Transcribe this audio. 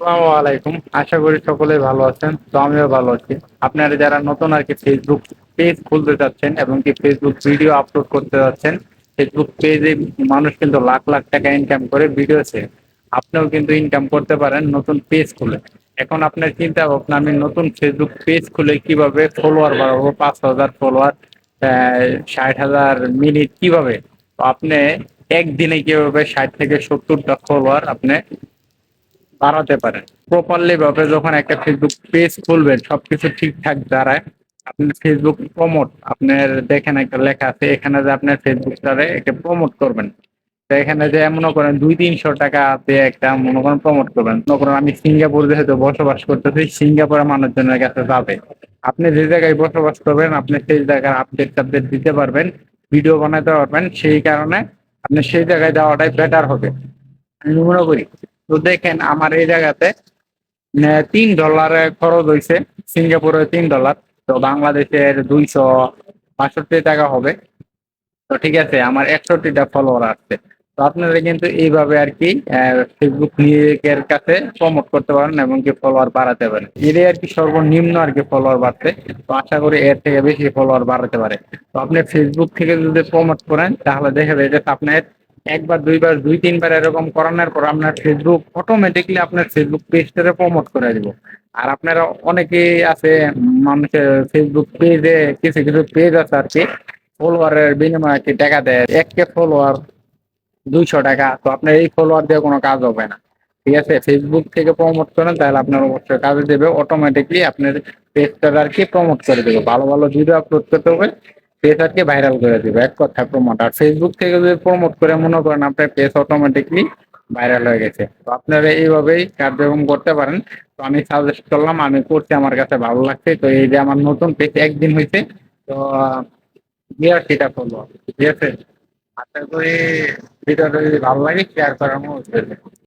আসসালামু আলাইকুম। আশা করি সকলেই ভালো আছেন, তো আমিও ভালো আছি। আপনারা যারা নতুন আর কি ফেসবুক পেজ খুলতে চাচ্ছেন এবং কি ফেসবুক ভিডিও আপলোড করতে যাচ্ছেন ফেসবুক পেজে মানুষ কিন্তু লাখ লাখ টাকা ইনকাম করে ভিডিওছে আপনিও কিন্তু ইনকাম করতে পারেন নতুন পেজ খুলে। এখন আপনার চিন্তা ভাবনা, আমি নতুন ফেসবুক পেজ খুলে কীভাবে ফলোয়ার বাড়াবো, পাঁচ হাজার ফলোয়ার ষাট হাজার মিনিট কীভাবে? আপনি একদিনে কীভাবে ষাট থেকে সত্তরটা ফলোয়ার আপনি বাড়াতে পারেন প্রপারলি ভাবে যখন একটা ফেসবুক পেজ খুলবেন, সবকিছু ঠিকঠাক দাঁড়ায়, আপনি ফেসবুক প্রমোট আপনার দেখেন একটা লেখা আছে, এখানে যে আপনার ফেসবুকটারে একটা প্রমোট করবেন। তো এখানে যে মনে করেন দুই তিনশো টাকা দিয়ে একটা মনে করেন প্রমোট করবেন। মনে করেন আমি সিঙ্গাপুর যেহেতু বসবাস করতেছি সিঙ্গাপুরের মানুষজনের কাছে যাবে। আপনি যে জায়গায় বসবাস করবেন, আপনি সেই জায়গার আপডেট টাপডেট দিতে পারবেন ভিডিও বানাতে পারবেন, সেই কারণে আপনি সেই জায়গায় যাওয়াটাই বেটার হবে। আমি মনে করি। তো দেখেন আমার এই জায়গাতে তিন ডলারে খরচ হয়েছে সিঙ্গাপুরে তিন ডলার তো বাংলাদেশের দুইশো বাষট্টি টাকা হবে। তো ঠিক আছে, আমার একষট্টিটা ফলোয়ার আসছে। তো আপনারা কিন্তু এইভাবে আর কি ফেসবুক নিজের কাছে প্রমোট করতে পারেন এবং কি ফলোয়ার বাড়াতে পারেন। এটাই আর কি সর্বনিম্ন আর কি ফলোয়ার বাড়তে তো আশা করি এর থেকে বেশি ফলোয়ার বাড়াতে পারে। তো আপনি ফেসবুক থেকে যদি প্রমোট করেন, তাহলে দেখা যায় যে আপনার একবার, দুইবার, দুই, তিনবার এরকম করানোর পর আপনার ফেসবুক অটোমেটিকলি আপনার ফেসবুক পেজটারে প্রমোট করে দেবো। আর আপনারা অনেকেই আছে, মানুষের ফেসবুক পেজে কিছু কিছু পেজ আছে আর কি ফলোয়ারের বিনিময়ে কি টাকা দেয়? এক কে ফলোয়ার দুইশো টাকা, তো আপনার এই ফলোয়ার দিয়ে কোনো কাজ হবে না। ঠিক আছে? ফেসবুক থেকে প্রমোট করেন, তাহলে আপনার অবশ্যই কাজে দেবে। অটোমেটিকলি আপনার পেজটা আর কি প্রমোট করে দেবে। ভালো ভালো ভিডিও আপলোড করতে হবে। আর ভাইরাল করে দেবে, এক কথা প্রমোট আর ফেসবুক থেকে যদি প্রমোট করে মনে করেন আপনার পেজ অটোমেটিকলি ভাইরাল হয়ে গেছে, তো আপনারা এইভাবেই কার্যক্রম করতে পারেন। তো আমি সাজেস্ট করলাম, আমি করছি, আমার কাছে ভালো লাগছে। তো এই যে আমার নতুন পেজ একদিন হয়েছে, তো বিয়ার সেটা করব। ঠিক আছে? আশা করি ভিডিওটা যদি ভালো লাগে শেয়ার করার করবেন